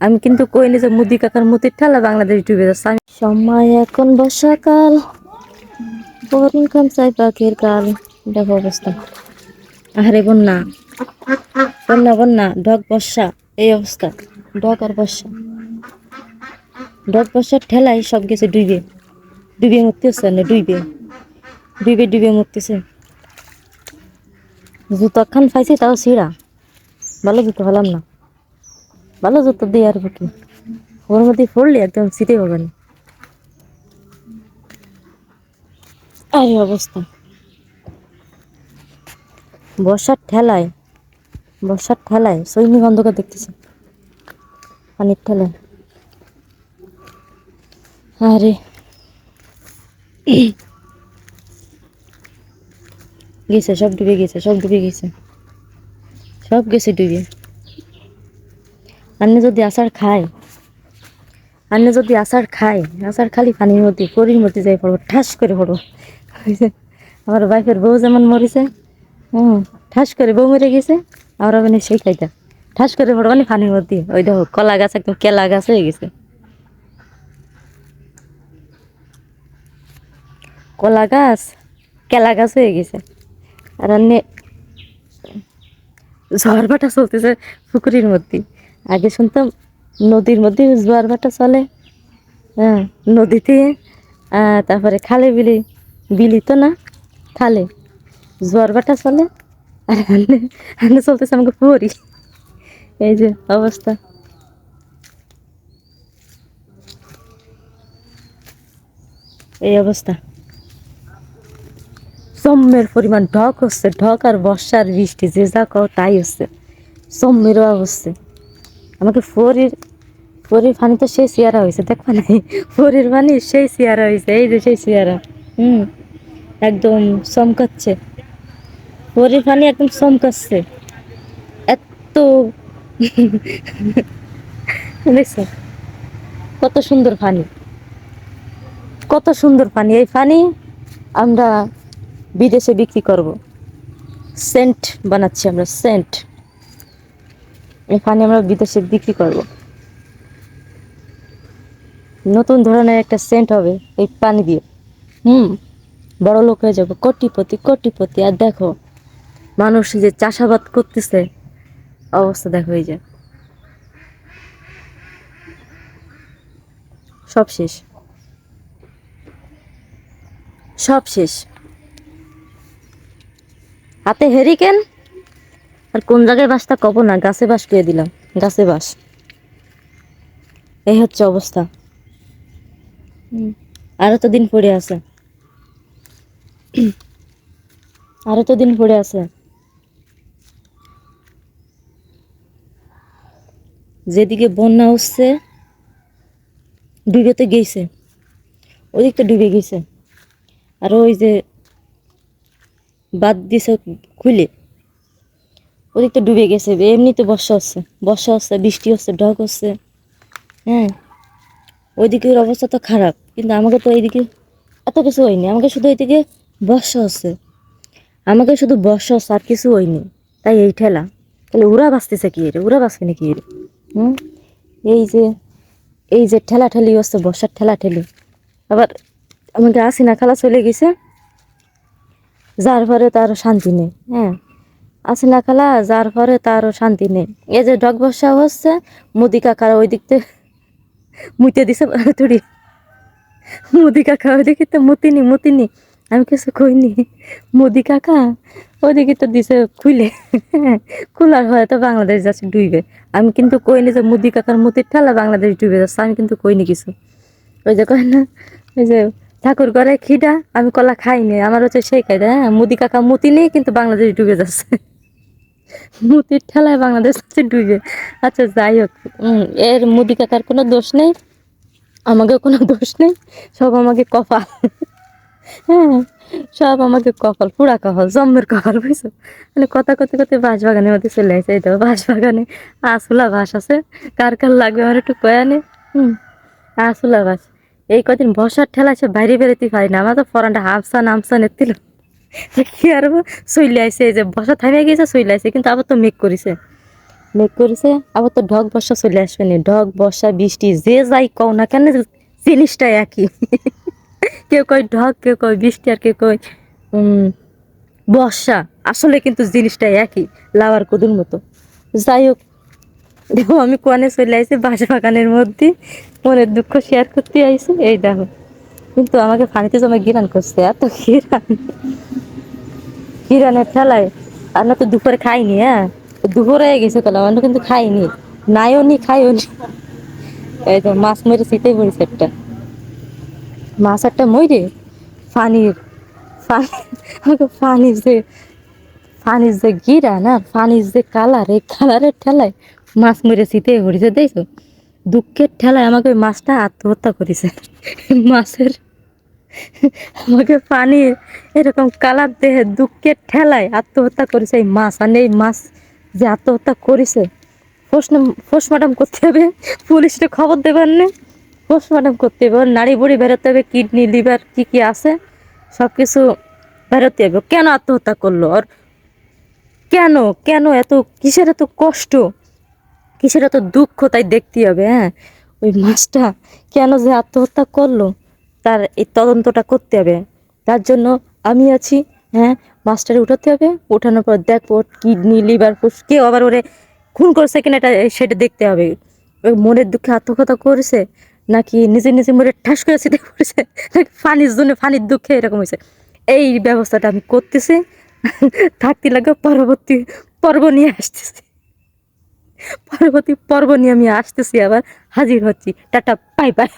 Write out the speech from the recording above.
আমি কিন্তু কইনি যে মুদি কাকার মুতির ঠেলা বাংলাদেশ ডুবে যাচ্ছে। আমি সময় এখন বর্ষাকাল বরুণ খান চাই পাখির কাল। দেখো অবস্থা। আরে বন্যা। বন্যা বন্যা ডগ বর্ষা এই অবস্থা। ডগ আর বর্ষা। ডগ বর্ষার ঠেলায় সব গেছে ডুবে। ডুবে মরতেছে না ডুবে ডুবে ডুবে মরতেছে। জুতো খান পাইছি তাও ছিঁড়া। ভালো জুতো হলাম না। ভালো জুতো দিয়ে আর কি ওর মধ্যে পড়লে একদম শীতে হবে না। এই অবস্থা। বর্ষার ঠেলায় বর্ষার ঠেলায় সৈনিক অন্ধকার দেখতেছে। পানির ঠেলায়। আরে। গেছে, সব ডুবে গেছে, সব ডুবে গেছে। সব গেছে ডুবে। আপনি যদি আচার খায় আপনি যদি আচার খায়, আচার খালি পানির মধ্যে করির মধ্যে যাই পড়ব, ঠাস করে পড়ব। আমার বাইফের বউ যেমন মরেছে হুম ঠাস করে বউ মরে গেছে আমরা মানে সেই খাইতা। ঠাস করে পড়ব মানে পানির মধ্যে। ওই দেখো, কলা গাছ একদম কেলা গাছ হয়ে গেছে। কলা গাছ, কেলা গাছ হয়ে গেছে। আর ঝড় ভাটা চলতেছে পুকুরির মধ্যে। আগে শুনতাম নদীর মধ্যে জোয়ার ভাটা চলে। হ্যাঁ নদীতে তারপরে খালে বিলি বিলি তো না, খালে। জোয়ার ভাটা চলে, আর এখানে চলতেছে আমাকে পরি। এই যে অবস্থা। এই অবস্থা। সম্মের পরিমাণ ঢক হচ্ছে, ঢক আর বর্ষার বৃষ্টি যে যা কও তাই হচ্ছে। সম্মেরও অবস্থা। আমাকে ফরির ফরির পানি তো সেই চেয়ারা হয়েছে, দেখবা নাই? ফরির পানি সেই চেয়ারা হয়েছে, এই যে সেই চেয়ারা হুম, একদম চমকাচ্ছে। ফরির পানি একদম চমকাচ্ছে। এত দেখছ? কত সুন্দর পানি। কত সুন্দর পানি। এই পানি আমরা বিদেশে বিক্রি করব। সেন্ট বানাচ্ছি আমরা, সেন্ট। এই পানি আমরা বিদেশে বিক্রি করব। নতুন ধরনের একটা সেন্ট হবে এই পানি দিয়ে। হুম, বড় লোক হয়ে যাব। কোটিপতি কোটিপতি। আর দেখো, মানুষ যে চাষাবাদ করতেছে, অবস্থা দেখো এই যে। সব শেষ। সব শেষ। হাতে হেরিকেন? আর কোন জায়গায় বাসটা কব না, গাছে বাস পেয়ে দিলাম, গাছে বাস। এই হচ্ছে অবস্থা। আরও তো দিন পড়ে আছে। আরও তো দিন পড়ে আছে। যেদিকে বন্যা হচ্ছে ডুবেতে গেছে। ওদিকটা ডুবে গেছে। আর ওই যে বাদ দিছে খুলে। ওদিক তো ডুবে গেছে এমনিতে বর্ষা হচ্ছে বর্ষা হচ্ছে, বৃষ্টি হচ্ছে, ঢক হচ্ছে। হ্যাঁ ওইদিকের অবস্থা তো খারাপ, কিন্তু আমাকে তো এইদিকে এত কিছু হয়নি, আমাকে শুধু এইদিকে বর্ষা হচ্ছে। আমাকে শুধু বর্ষা হচ্ছে, আর কিছু হয়নি। তাই এই ঠেলা। তাহলে ওরা বাঁচতেছে কি রে? ওরা বাঁচবে নাকি রে? হুম? এই যে এই যে ঠেলা ঠেলি হচ্ছে, বর্ষার ঠেলা ঠেলি আবার আমাকে আসি না খালা চলে গেছে। যার পরে তার শান্তি নেই হ্যাঁ। আছে না খালা, যার পরে তারও শান্তি নেই। এই যে ডগ বসা হচ্ছে, মুদি কাকার ওই দিক থেকে মুতে দিছে তুড়ি। মুদি কাকা ওই দিকে তো মুতিনি মুতিনি। আমি কিছু কইনি। মুদি কাকা ওইদিকে তো দিছে খুলে খোলার হয় তো বাংলাদেশ যাচ্ছে ডুইবে। আমি কিন্তু কইনি যে মুদি কাকার মুতির ঠেলা বাংলাদেশ ডুবে যাচ্ছে, আমি কিন্তু কইনি কিছু। ওই যে কয় না, ওই যে ঠাকুর ঘরে খিদা, আমি কলা খাইনি, আমার হচ্ছে সেই খাই হ্যাঁ? মুদি কাকা মুতি নেই, কিন্তু বাংলাদেশ ডুবে যাচ্ছে। মুতির ঠেলায় বাংলাদেশ হচ্ছে ডুবে। আচ্ছা যাই হোক এর মুদি কাকার কোনো দোষ নেই? আমাকে কোনো দোষ নেই? সব আমাকে কপাল। হ্যাঁ সব আমাকে কপাল, পুরা কপাল, জম্মের কপাল, বুঝছ? মানে কথা করতে করতে বাঁশ বাগানের মধ্যে চলে আসে, এই তো বাঁশ বাগানে আসুলা বাঁশ আছে। কার কার লাগবে আমার একটু কয়া নে হুম আসুলা বাঁশ। এই কদিন বসার ঠেলা সে বাইরে বেরোতে পারি না, আমার তো পরানটা হাফসা নামসা কি আর চলে আসে যে বসা থামে গেছে চলে আসে কিন্তু আবার তো মেঘ করেছে। মেঘ করেছে, আবার তো ঢক বর্ষা চলে আসবে না। ঢক বর্ষা বৃষ্টি, যে যাই কও না কেন জিনিসটা একই। কেউ কয় ঢক, কেউ কয় বৃষ্টি, আর কেউ কয় বর্ষা আসলে কিন্তু জিনিসটা একই, লাভার কদুর মতো। যাই হোক, দেখো আমি কোয়ানে চলে আইছি, বাঁশ বাগানের মধ্যে। মনের দুঃখ শেয়ার করতে আইছি, এই দেখো। কিন্তু আমাকে ফানিতে জমা গিরান করছে, এত গিরান গিরানের ঠেলায় আর না তো দুপুরে খাইনি হ্যাঁ? দুপুরে গেছে তাহলে, আমরা কিন্তু খাইনি। নাইও নি, খাইও নি। এই তো মাছ মেরে শীতেই পড়েছে একটা। মাছ একটা মরে পানির আমাকে পানির যে পানির যে গিরা না পানির যে কালার, এই কালারের ঠেলায় মাছ মেরে শীতে পড়েছে, দেখছ? দুঃখের ঠেলায় আমাকে মাছটা আত্মহত্যা করেছে। মাছের আমাকে পানির এরকম কালার দেহে দুঃখের ঠেলায় আত্মহত্যা করেছে এই মাছ। আর এই মাছ যে আত্মহত্যা করেছে পোস্টমর্টম করতে হবে পুলিশকে খবর দেবেন না। পোস্টমর্টম করতে হবে নাড়ি বুড়ি বেরোতে হবে কিডনি লিভার কি কি আছে সব কিছু বেরোতে হবে। কেন আত্মহত্যা করল? আর কেন কেন এত, কিসের এত কষ্ট? কিসের এত দুঃখ তাই দেখতে হবে হ্যাঁ? ওই মাছটা কেন যে আত্মহত্যা করল? তার এই তদন্তটা করতে হবে। তার জন্য আমি আছি হ্যাঁ মাস্টারে উঠাতে হবে। উঠানোর পর দেখব কিডনি, লিভার কেউ আবার ওরে খুন করছে কিনা এটা সেটা দেখতে হবে। ওই মনের দুঃখে আত্মহত্যা করেছে, নাকি নিজে নিজে মরে ঠাস করে শীতে পড়েছে, নাকি ফানির জন্য ফানির দুঃখে এরকম হয়েছে। এই ব্যবস্থাটা আমি করতেছি, থাকতে লাগে পরবর্তী পর্ব নিয়ে আসতেছি। পরবর্তী পর্ব নিয়ে আমি আসতেছি আবার, হাজির হচ্ছি। Tata, bye bye.